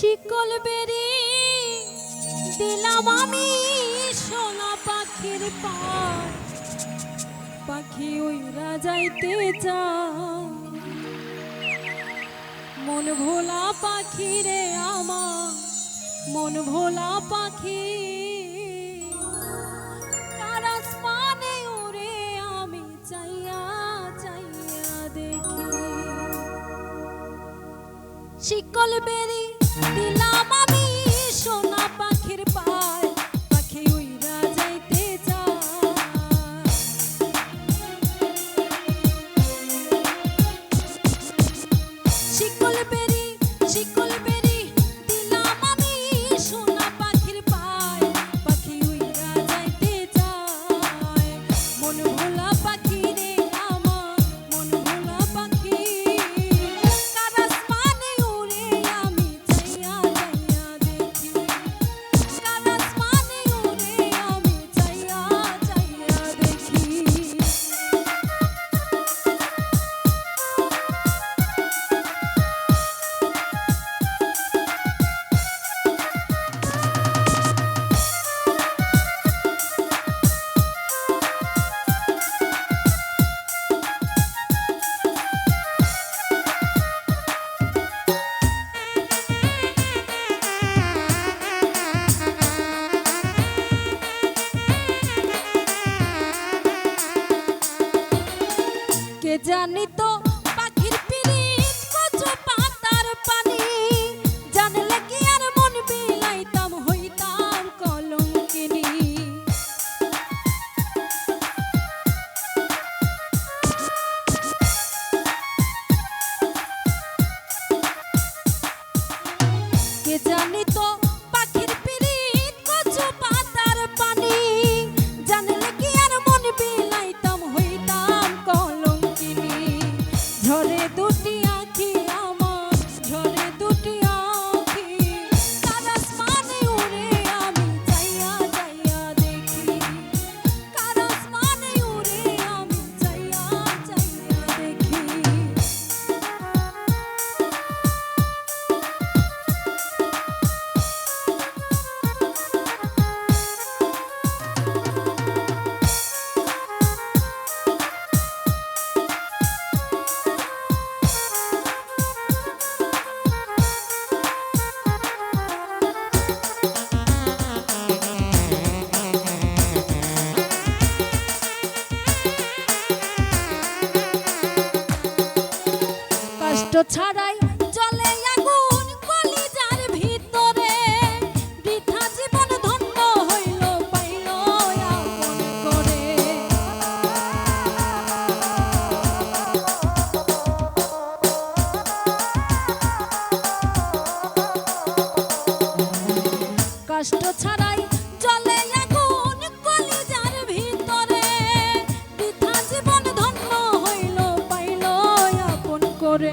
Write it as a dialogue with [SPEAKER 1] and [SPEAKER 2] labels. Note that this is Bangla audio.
[SPEAKER 1] শিকল বেরি দিলাম আমি সোনা পাখির পার পাখি ওই রাজাইতে যা মন ভোলা পাখি রে আমার, মন ভোলা পাখি। উড়ে আমি চাইয়া চাইয়া শিকল বেরি দিলাম আমি জানি তো ছাড়াই জলে আগুন কলিজার ভিতরে। বৃথা জীবন ধন্য হইল, পাইল করে। কষ্ট ছাড়াই জলে আগুন ভিতরে। ধন্য করে।